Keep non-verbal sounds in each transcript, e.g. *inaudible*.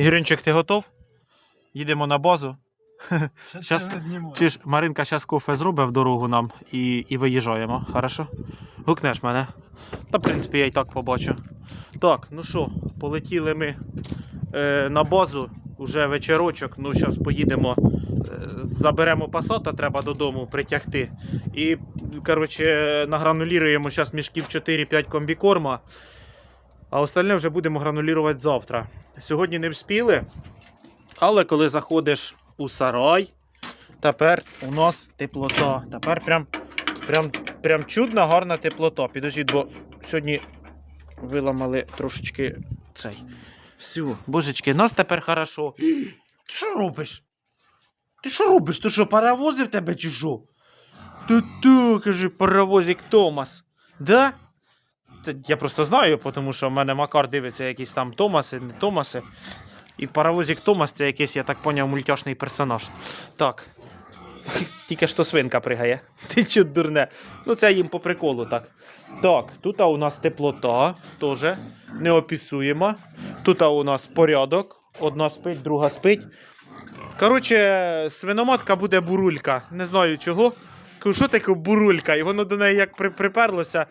Ігорюнчик, ти готов? Їдемо на базу. Щас- Чи ж Маринка зараз кофе зробить в дорогу нам і, і виїжджаємо, хорошо? Гукнеш мене. Та, в принципі, я і так побачу. Так, ну що, полетіли ми е, на базу, уже вечірочок. Ну, зараз поїдемо, е, заберемо пасата, треба додому притягти. І, коротше, награнуліруємо зараз мішків 4-5 комбікорма. А остальне вже будемо гранулірувати завтра. Сьогодні не вспіли, але коли заходиш у сарай, тепер у нас теплота. Тепер прям, прям, прям чудна, гарна теплота. Підождіть, бо сьогодні виламали трошечки цей. Все, божечки, нас тепер хорошо. Ти що робиш? Ти що робиш? Ти що, паровози в тебе чи що? Ту-ту, каже, паровозик Томас. Да? Це я просто знаю, тому що в мене Макар дивиться якісь там Томаси, не Томаси. І паровозик Томас це якийсь, я так поняв, мультяшний персонаж. Так. *laughs* Тільки що свинка пригає. *laughs* Ти чо дурне. Ну це їм по приколу так. Так, тут у нас теплота, теж неописуємо. Тут у нас порядок. Одна спить, друга спить. Коротше, свиноматка буде бурулька. Не знаю чого. Що таке бурулька? І воно до неї як при- приперлося.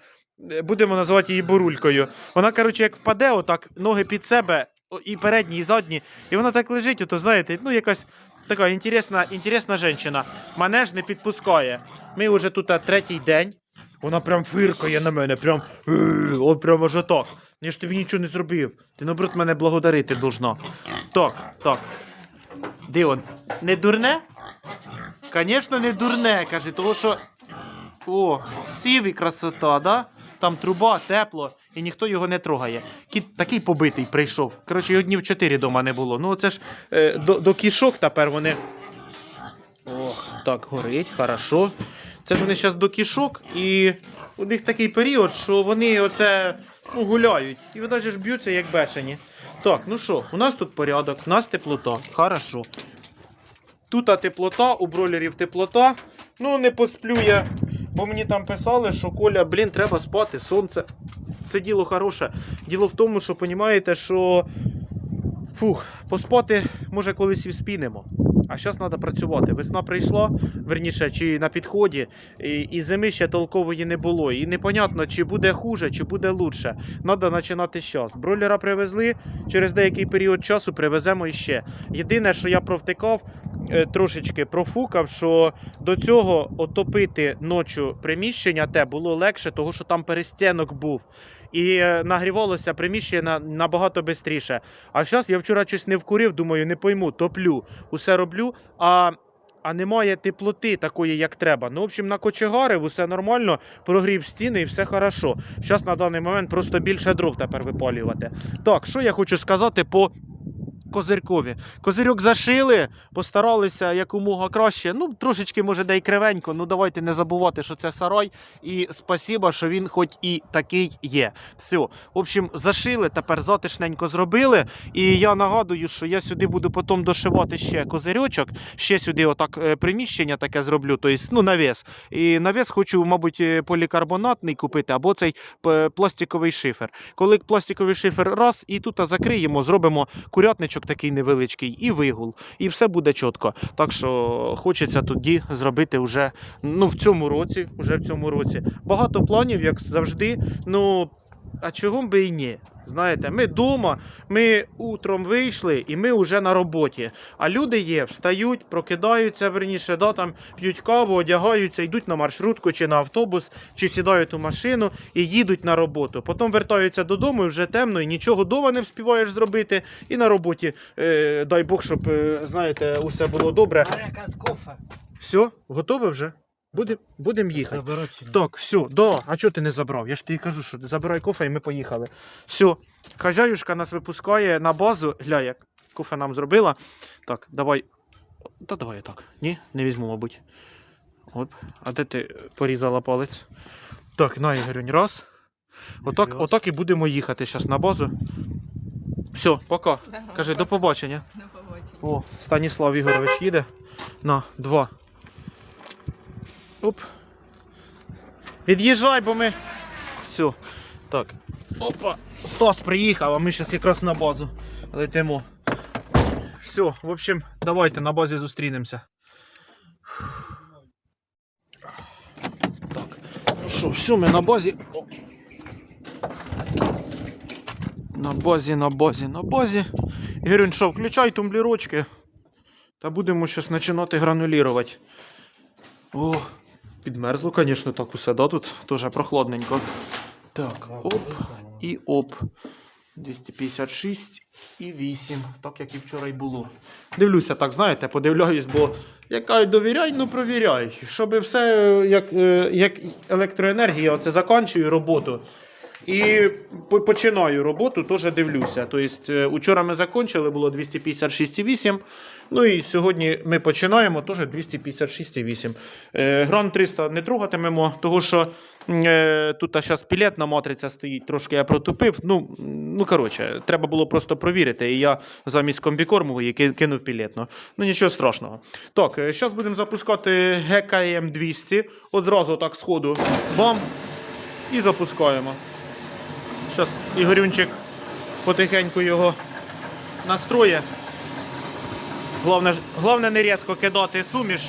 Е, Будемо називати її бурулькою. Вона, коротше, як впаде, отак, ноги під себе, і передні, і задні, і вона так лежить, ото знаєте, ну якась така інтересна, інтересна жінка. Мене ж не підпускає. Ми вже тут третій день. Вона прям фиркає на мене, прям, «Е, от прям аж отак. Я ж тобі нічого не зробив. Ти наоборот мене благодарити должна. Так, так. Де? Не дурне? Звісно, не дурне, каже, того що. О, сів і красота, да? Там труба, тепло, і ніхто його не трогає. Кіт такий побитий прийшов. Коротше, його днів чотири дома не було. Ну, це ж е, до, до кішок тепер вони. Ох, так, горить, хорошо. Це ж вони зараз до кішок, і у них такий період, що вони оце ну, гуляють. І вони ж б'ються як бешені. Так, ну що, у нас тут порядок, у нас теплота. Хорошо. Тут теплота, у бройлерів теплота. Ну, не посплю я, бо мені там писали, що Коля, блін, треба спати, сонце. Це діло хороше. Діло в тому, що розумієте, що фух, поспати, може, колись і вспінемо. А зараз треба працювати. Весна прийшла, верніше, чи на підході, і, і зими ще толкової не було. І непонятно, чи буде хуже, чи буде лучше. Треба починати зараз. Бройлера привезли, через деякий період часу привеземо іще. Єдине, що я провтикав, е, трошечки профукав, що до цього отопити ночі приміщення те було легше, тому що там перестінок був. І е, нагрівалося приміщення набагато швидше. А зараз я вчора щось не вкурив, думаю, не пойму, топлю, усе роблю, а, а немає теплоти такої, як треба. Ну, в общем, на кочегарив, усе нормально, прогрів стіни і все хорошо. Зараз на даний момент просто більше дров тепер випалювати. Так, що я хочу сказати по. Козирькові. Козирьок зашили, постаралися якомога краще. Ну, трошечки, може, де й кривенько. Ну, давайте не забувати, що це сарай. І спасіба, що він хоч і такий є. Все. В общем, зашили, тепер затишненько зробили. І я нагадую, що я сюди буду потім дошивати ще козирьочок, ще сюди отак е, приміщення таке зроблю, тобто, ну, навіс. І навіс хочу, мабуть, е, полікарбонатний купити, або цей пластиковий шифер. Коли пластиковий шифер раз, і тут закриємо, зробимо курятничок такий невеличкий, і вигул. І все буде чітко. Так що хочеться тоді зробити вже ну, в цьому році. Вже в цьому році. Багато планів, як завжди. Ну, а чого б і ні? Знаєте, ми вдома, ми утром вийшли і ми вже на роботі. А люди є, встають, прокидаються верніше, да, там п'ють каву, одягаються, йдуть на маршрутку чи на автобус, чи сідають у машину і їдуть на роботу. Потім вертаються додому, і вже темно, і нічого дома не вспіваєш зробити. І на роботі, е, дай Бог, щоб е, знаєте, усе було добре. Все, готове вже? Будемо будем їхати. Так, все, да. А чого ти не забрав? Я ж тобі кажу, що забирай кофе і ми поїхали. Все, хазяюшка нас випускає на базу. Гля, як кофе нам зробила. Так, давай. Та давай я так. Ні, не візьму, мабуть. Оп. А де ти порізала палець? Так, на Ігорюнь, раз. Отак, отак і будемо їхати зараз на базу. Все, пока. Кажи, до побачення. До побачення. О, Станіслав Ігорович їде. На, два. Оп. Від'їжджай, бо ми. Все. Так. Опа. Стас приїхав, а ми зараз якраз на базу летимо. все, в общем, давайте на базі зустрінемося. Так, ну що, все, ми на базі. На базі, на базі, на базі. Ігорюнь, що, включай тумблірочки. Та будемо щось починати гранулірувати. О, підмерзло, звісно, так усе, да, тут теж прохладненько. Так, оп і оп. 256 і 8, так як і вчора й було. Дивлюся, так, знаєте, подивляюсь, бо яка довіряй, ну провіряй. Щоб все, як, е, як електроенергія, оце закінчую роботу. І починаю роботу, теж дивлюся. Тобто, е, учора ми закінчили, було 256,8. Ну і сьогодні ми починаємо теж 256,8. Е, Гран 300 не трогатимемо, тому що е, тут зараз пілетна матриця стоїть, трошки я протупив. Ну, ну коротше, треба було просто провірити. І я замість комбікормової ки- кинув пілетну. Ну нічого страшного. Так, зараз будемо запускати ГКМ 200. От зразу так сходу. Бам! І запускаємо. Зараз Ігорюнчик потихеньку його настроє. Головне, головне не різко кидати суміш,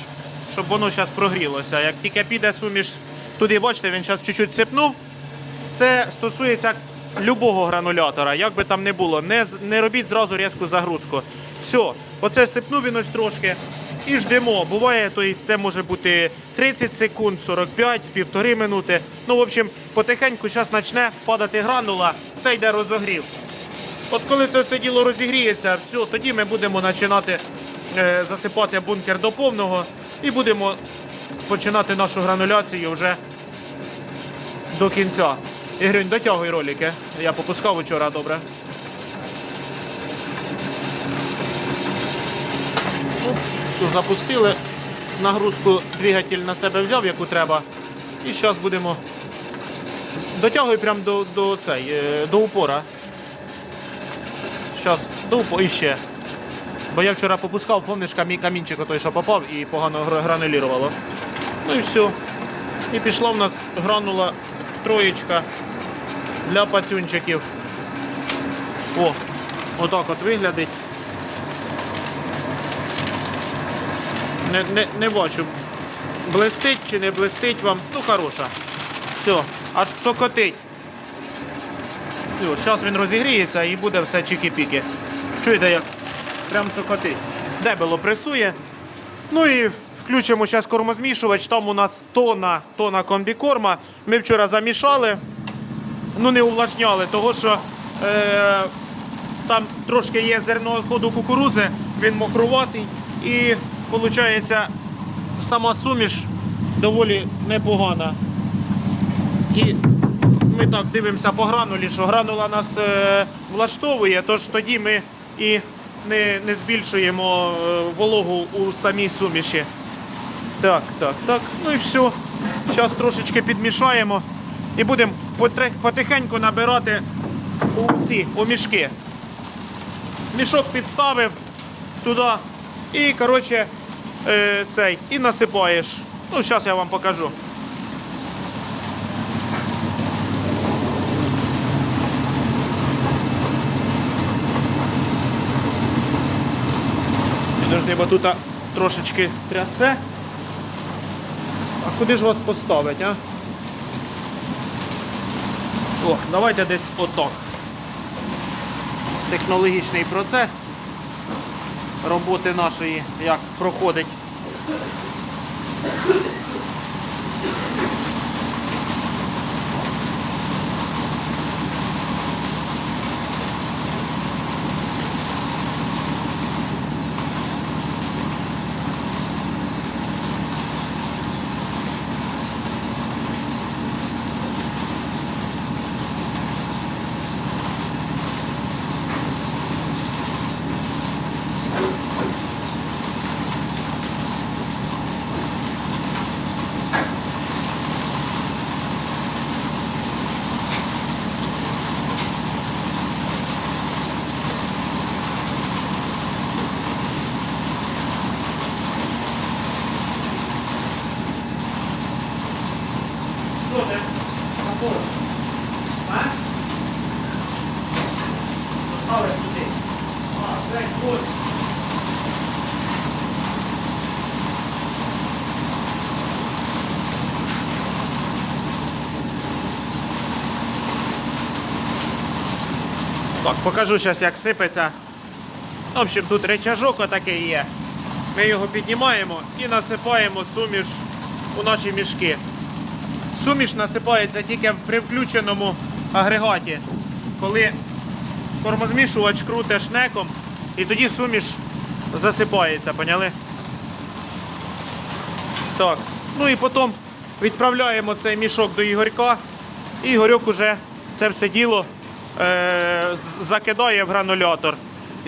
щоб воно зараз прогрілося. Як тільки піде суміш туди, бачите, він зараз чуть-чуть сипнув. Це стосується любого гранулятора, як би там не було. Не, не робіть зразу різку загрузку. Все, оце сипнув він ось трошки і ждемо. Буває, то це може бути 30 секунд, 45, півтори минути. Ну, в общем, потихеньку зараз почне падати гранула, це йде розогрів. От коли це все діло розігріється, все, тоді ми будемо починати е, засипати бункер до повного і будемо починати нашу грануляцію вже до кінця. Ігрюнь, дотягуй ролики. Я попускав вчора добре. Все, запустили. Нагрузку двигатель на себе взяв, яку треба. І зараз будемо. Дотягуй прямо до, до, цей, е, до упора. Зараз до упора і ще. Бо я вчора попускав, помниш, камі, камінчик той, що попав і погано гра- гранулірувало. Ну і все. І пішла в нас гранула троєчка для пацюнчиків. О, отак от виглядить. Не, не, не бачу, блистить чи не блистить вам. Ну, хороша. Все, аж цокотить. Все, зараз він розігріється і буде все чики-піки. Чуєте, як прям цокотить. Дебело пресує. Ну і включимо зараз кормозмішувач. Там у нас тона, тона комбікорма. Ми вчора замішали, ну не увлажняли, того що е, там трошки є зерно ходу кукурузи, він мокруватий. І виходить, сама суміш доволі непогана. І ми так дивимося по гранулі, що гранула нас е, влаштовує, тож тоді ми і не, не збільшуємо е, вологу у самій суміші. Так, так, так. Ну і все. Зараз трошечки підмішаємо і будемо потихеньку набирати у ці у мішки. Мішок підставив туди і, коротше, е, цей, і насипаєш. Ну, зараз я вам покажу. Підожди, бо тут трошечки трясе. А куди ж вас поставить, а? О, давайте десь отак. Технологічний процес роботи нашої як проходить. Так, покажу зараз, як сипеться. В общем, тут речажок отакий є. Ми його піднімаємо і насипаємо суміш у наші мішки. Суміш насипається тільки при включеному агрегаті, коли кормозмішувач круте шнеком, і тоді суміш засипається, поняли? Так, ну і потім відправляємо цей мішок до Ігорька, і Ігорьок уже це все діло закидає в гранулятор.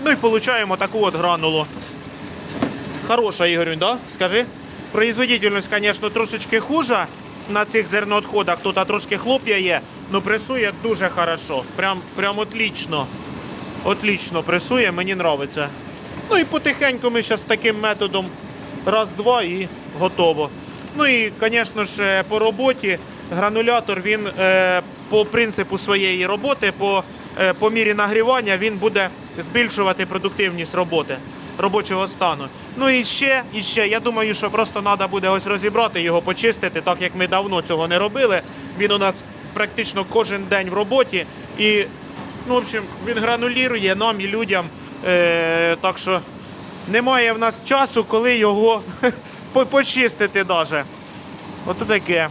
Ну і отримуємо таку от гранулу. Хороша, Ігорюнь, да? Скажи. Производительність, звісно, трошечки хуже на цих зерноотходах. Тут трошки хлоп'я є, але пресує дуже хорошо. Прям, прям отлично. Отлично пресує, мені подобається. Ну і потихеньку ми зараз таким методом раз-два і готово. Ну і, звісно ж, е, по роботі гранулятор він е, по принципу своєї роботи, по, е, по мірі нагрівання, він буде збільшувати продуктивність роботи робочого стану. Ну і ще, і ще, я думаю, що просто треба буде ось розібрати його, почистити, так як ми давно цього не робили. Він у нас практично кожен день в роботі. І, ну, в общем, він гранулірує нам і людям. Е, так що немає в нас часу, коли його *laughs* почистити навіть. Ото таке.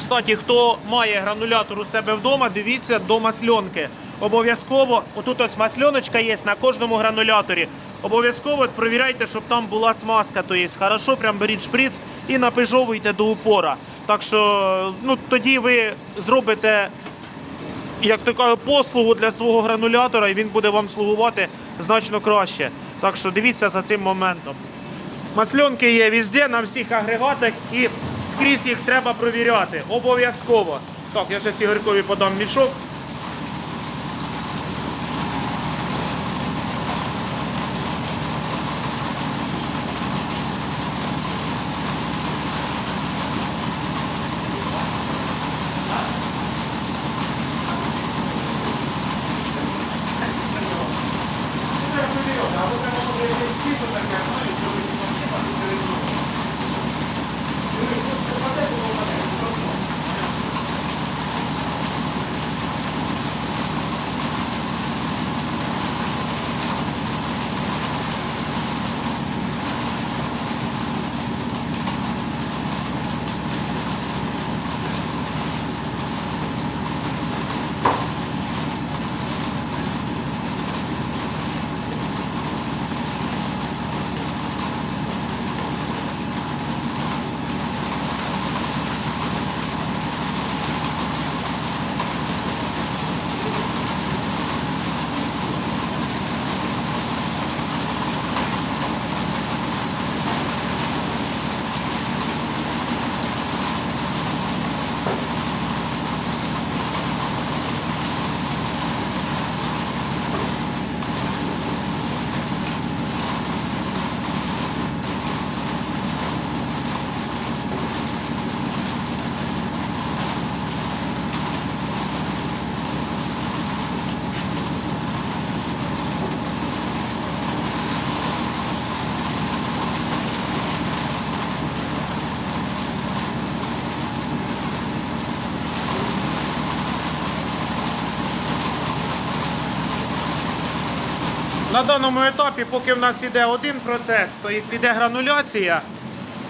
Кстати, хто має гранулятор у себе вдома, дивіться до масльонки. Обов'язково, отут ось масльоночка є на кожному грануляторі. Обов'язково перевіряйте, щоб там була смазка. То є хорошо, прям беріть шприц і напижовуйте до упора. Так що ну, тоді ви зробите як кажуть, послугу для свого гранулятора, і він буде вам слугувати значно краще. Так що дивіться за цим моментом. Масльонки є везде, на всіх агрегатах і скрізь їх треба провіряти. Обов'язково. Так, я зараз Ігоркові подам мішок. На даному етапі, поки в нас іде один процес, то йде грануляція.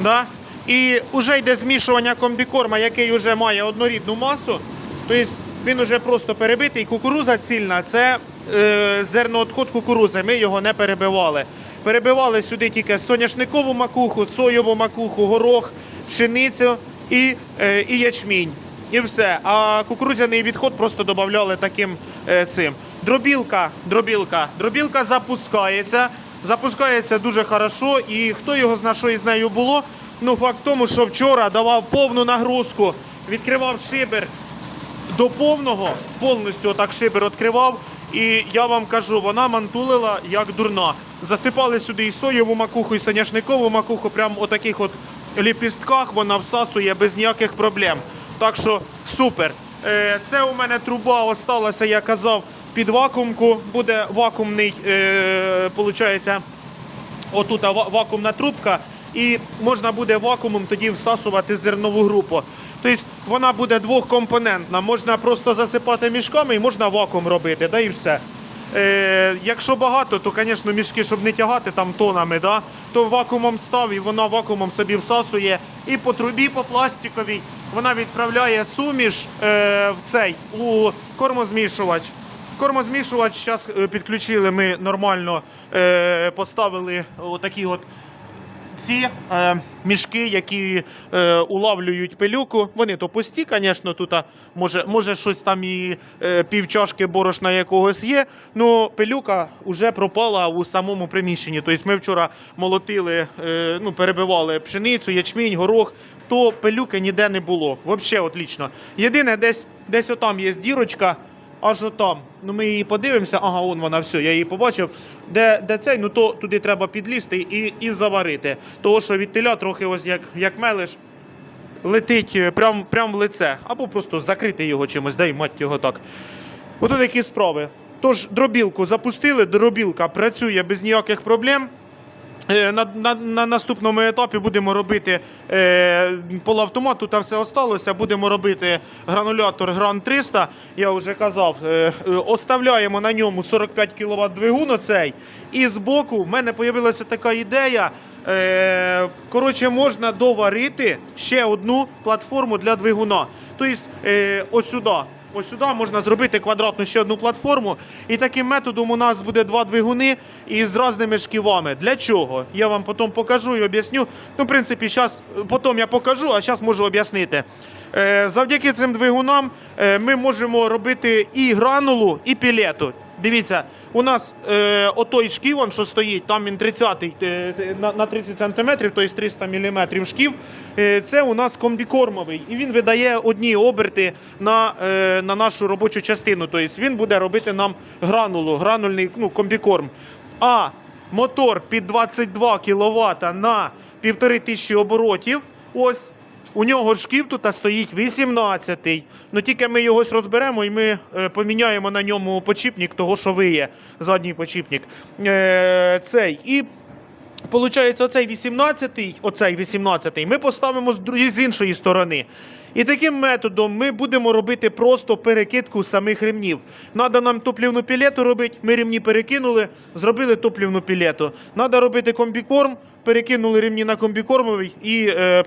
Да? І вже йде змішування комбікорма, який вже має однорідну масу. Тобто він вже просто перебитий. Кукуруза цільна це е, зерноотход кукурузи. Ми його не перебивали. Перебивали сюди тільки соняшникову макуху, соєву макуху, горох, пшеницю і, е, і ячмінь. І все. А кукурудзяний відход просто додавали таким е, цим. Дробілка, дробілка, дробілка запускається. Запускається дуже хорошо. І хто його зна, що із нею було? Ну, факт в тому, що вчора давав повну нагрузку, відкривав шибер до повного, повністю отак шибер відкривав. І я вам кажу, вона мантулила як дурна. Засипали сюди і соєву макуху, і соняшникову макуху, прямо у таких от ліпістках вона всасує без ніяких проблем. Так що супер. Е, Це у мене труба осталася, я казав, під вакуумку. Буде вакуумний, е, получається, отут вакуумна трубка, і можна буде вакуумом тоді всасувати зернову групу. Тобто вона буде двохкомпонентна. Можна просто засипати мішками і можна вакуум робити, да і все. Е, якщо багато, то, звісно, мішки, щоб не тягати там тонами, да, то вакуумом став і вона вакуумом собі всасує. І по трубі, по пластиковій, вона відправляє суміш е, в цей у кормозмішувач. Кормозмішувач зараз підключили ми нормально, е, поставили отакі от ці е, мішки, які е, улавлюють пилюку, вони то пусті, звісно, тут може, може щось там і е, півчашки борошна якогось є. Ну пилюка вже пропала у самому приміщенні. Тобто ми вчора молотили, е, ну, перебивали пшеницю, ячмінь, горох, то пилюки ніде не було. Взагалі отлично. Єдине, десь, десь отам є дірочка. Аж отам. Ну ми її подивимося. Ага, он вона все, я її побачив. Де, де цей, ну то туди треба підлізти і, і заварити. Того, що від теля трохи ось як, як мелиш, летить е, прям, прям в лице. Або просто закрити його чимось, дай мать його так. Ото такі справи. Тож дробілку запустили, дробілка працює без ніяких проблем. Е, На, на, на наступному етапі будемо робити е, полуавтомат, тут все осталося. Будемо робити гранулятор Гран 300. Я вже казав, е, оставляємо на ньому 45 кВт двигун оцей. І збоку в мене з'явилася така ідея. Е, коротше, можна доварити ще одну платформу для двигуна. Тобто, е, ось сюди. Ось сюди можна зробити квадратну ще одну платформу. І таким методом у нас буде два двигуни із різними шківами. Для чого? Я вам потім покажу і об'ясню. Ну, в принципі, зараз потім я покажу, а зараз можу об'яснити. Е, завдяки цим двигунам е, ми можемо робити і гранулу, і пілету. Дивіться, у нас е, отой шків, що стоїть, там він 30 е, е, на, на 30 см, тобто 300 мм шків. Е, це у нас комбікормовий. І він видає одні оберти на, е, на нашу робочу частину. Тобто він буде робити нам гранулу, гранульний ну, комбікорм. А мотор під 22 кВт на 1500 оборотів. Ось. У нього шків тут стоїть 18-й. Ну тільки ми його розберемо і ми е, поміняємо на ньому почіпник того, що ви є, задній почіпник. Е, цей. І Получається, оцей 18-й, оцей 18-й ми поставимо з, іншої сторони. І таким методом ми будемо робити просто перекидку самих ремнів. Надо нам топлівну пілету робити, ми ремні перекинули, зробили топлівну пілету. Надо робити комбікорм, перекинули ремні на комбікормовий і, е,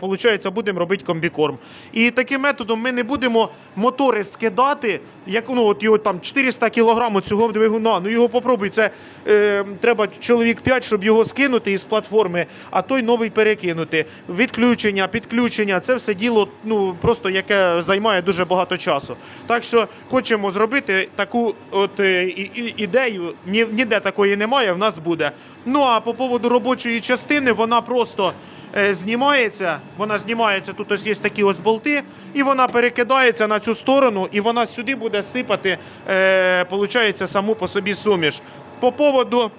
будемо робити комбікорм. І таким методом ми не будемо мотори скидати, як ну, от його там 400 кг цього двигуна. Ну його попробуй, це е, треба чоловік 5, щоб його скинути із платформи, а той новий перекинути. Відключення, підключення, це все діло, ну просто яке займає дуже багато часу. Так що хочемо зробити таку от е, і- і- ідею. Ні, ніде такої немає, в нас буде. Ну а по поводу робочої частини, вона просто е, знімається. Вона знімається, тут ось є такі ось болти, і вона перекидається на цю сторону, і вона сюди буде сипати, е, саму по собі суміш. По поводу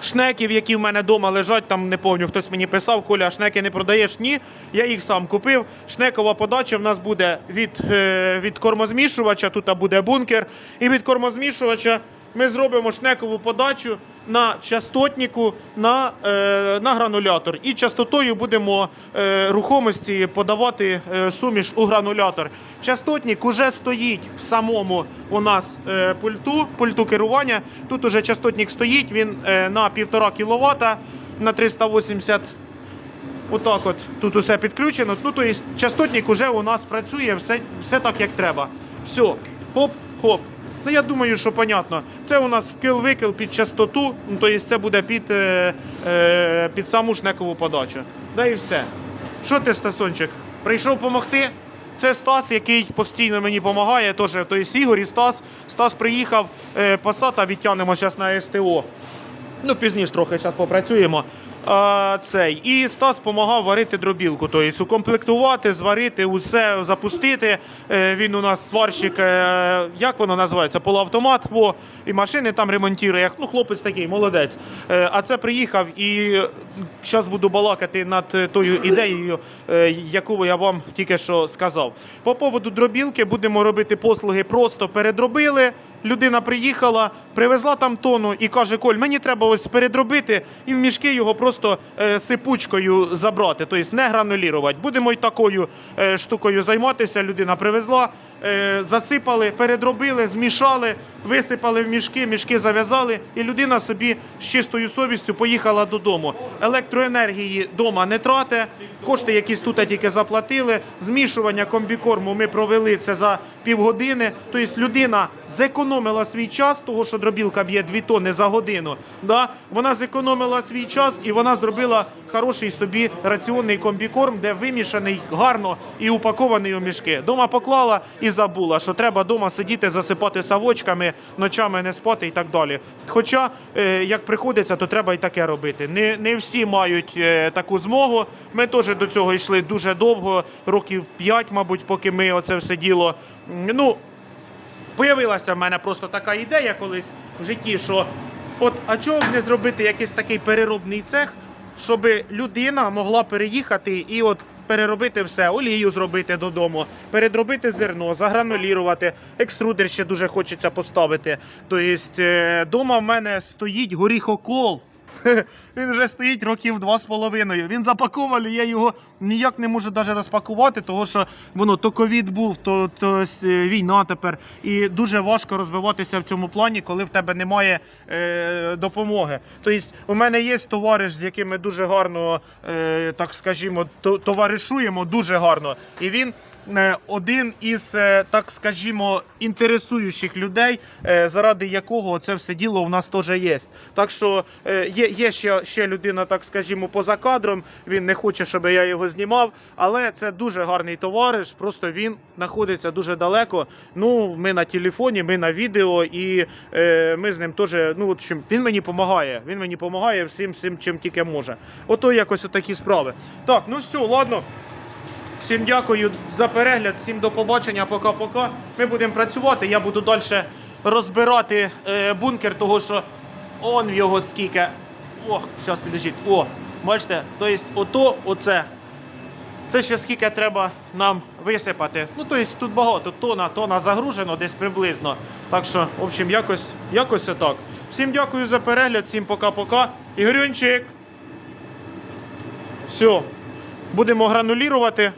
шнеків, які в мене вдома лежать, там не пам'ятаю, хтось мені писав, Коля, шнеки не продаєш? Ні, я їх сам купив. Шнекова подача в нас буде від, е, від кормозмішувача, тут буде бункер. І від кормозмішувача ми зробимо шнекову подачу на частотнику на, е, на гранулятор. І частотою будемо е, рухомості подавати е, суміш у гранулятор. Частотник уже стоїть в самому у нас е, пульту, пульту керування. Тут уже частотник стоїть, він е, на 1,5 кВт на 380 Отак от тут усе підключено. Ну, тобто частотник уже у нас працює, все, все так, як треба. Все, хоп-хоп. Ну, я думаю, що понятно. Це у нас вкил-викил під частоту, ну, тобто це буде під, е, е, під саму шнекову подачу. Да і все. Що ти, Стасончик, прийшов допомогти? Це Стас, який постійно мені допомагає. Теж, тобто Ігор і Стас. Стас приїхав, е, пасата відтягнемо зараз на СТО. Ну, пізніше трохи зараз попрацюємо. А, цей. І Стас допомагав варити дробілку, тобто укомплектувати, зварити, усе запустити. Е, він у нас сварщик, е, як воно називається? Полуавтомат. Во, і машини там ремонтує. Ну, хлопець такий, молодець. Е, а це приїхав і зараз буду балакати над тою ідеєю, яку я вам тільки що сказав. По поводу дробілки будемо робити послуги просто передробили. Людина приїхала, привезла там тону і каже: Коль, мені треба ось передробити і в мішки його просто е, сипучкою забрати, тобто не гранулірувати. Будемо й такою е, штукою займатися. Людина привезла, е, засипали, передробили, змішали, висипали в мішки, мішки зав'язали, і людина собі з чистою совістю поїхала додому. Електроенергії вдома не трате, кошти якісь тут тільки заплатили. Змішування комбікорму ми провели це за півгодини. Тобто людина зекономила свій час, того що дробілка б'є 2 тонни за годину. Да? Вона зекономила свій час і вона зробила хороший собі раціонний комбікорм, де вимішаний гарно і упакований у мішки. Дома поклала і забула, що треба дома сидіти, засипати савочками, ночами не спати і так далі. Хоча, е, як приходиться, то треба і таке робити. Не, не всі мають е, таку змогу. Ми теж до цього йшли дуже довго, років 5, мабуть, поки ми оце все діло. Ну, Появилася в мене просто така ідея колись в житті, що от а чого б не зробити якийсь такий переробний цех, щоб людина могла переїхати і от переробити все, олію зробити додому, передробити зерно, загранулірувати, екструдер ще дуже хочеться поставити. Тобто, вдома в мене стоїть горіхокол. *laughs* Він вже стоїть років два з половиною. Він запакований, я його ніяк не можу навіть розпакувати, тому що воно то ковід був, то, то е, війна тепер. І дуже важко розвиватися в цьому плані, коли в тебе немає е, допомоги. Тобто, у мене є товариш, з яким ми дуже гарно, е, так скажімо, товаришуємо дуже гарно. І він один із, е, так скажімо, інтересуючих людей, е, заради якого це все діло у нас теж є. Так що е, є, є ще, ще людина, так скажімо, поза кадром. Він не хоче, щоб я його знімав, але це дуже гарний товариш. Просто він знаходиться дуже далеко. Ну, ми на телефоні, ми на відео, і е, ми з ним теж. Ну, от чим він мені допомагає. Він мені допомагає всім, всім, чим тільки може. Ото якось отакі справи. Так, ну все, ладно. Всім дякую за перегляд, всім до побачення, пока-пока. Ми будемо працювати. Я буду далі розбирати е, бункер, того що он його скільки. Ох, зараз підождіть. О, бачите, тобто ото, оце. Це ще скільки треба нам висипати. Ну, тобто тут багато, тона, тона загружено десь приблизно. Так що, в общем, якось, якось отак. Всім дякую за перегляд, всім пока-пока. Ігорюнчик. Все. Будемо гранулірувати.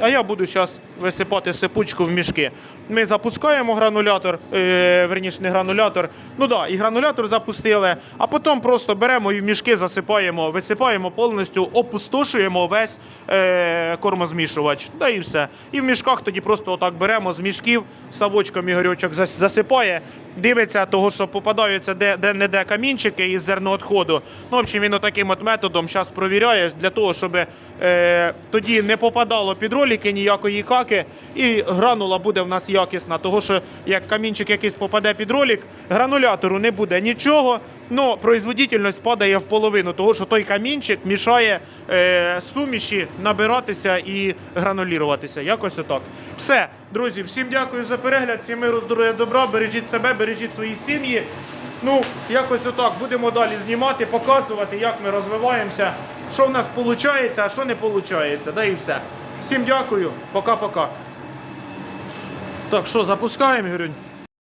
А я буду зараз висипати сипучку в мішки. Ми запускаємо гранулятор, е, верніше не гранулятор. Ну да, і гранулятор запустили, а потім просто беремо і в мішки засипаємо, висипаємо повністю, опустошуємо весь е, кормозмішувач. Да і все. І в мішках тоді просто отак беремо з мішків, савочком Ігорючок зас- засипає, дивиться того, що попадаються де, де не де камінчики із зерноотходу. Ну, в общем, він отаким от методом зараз провіряєш для того, щоб е, тоді не попадало під ролики ніякої каки, і гранула буде в нас якісна. Того, що як камінчик якийсь попаде під ролик, гранулятору не буде нічого, але производительність падає в половину, того, що той камінчик мішає е, суміші набиратися і грануліруватися. Якось отак. Все, друзі, всім дякую за перегляд, всім миру, здоров'я, добра, бережіть себе, бережіть свої сім'ї. Ну, якось отак будемо далі знімати, показувати, як ми розвиваємося, що в нас виходить, а що не виходить. Да і все. Всім дякую, пока-пока. Так, що, запускаємо, Ігорюнь?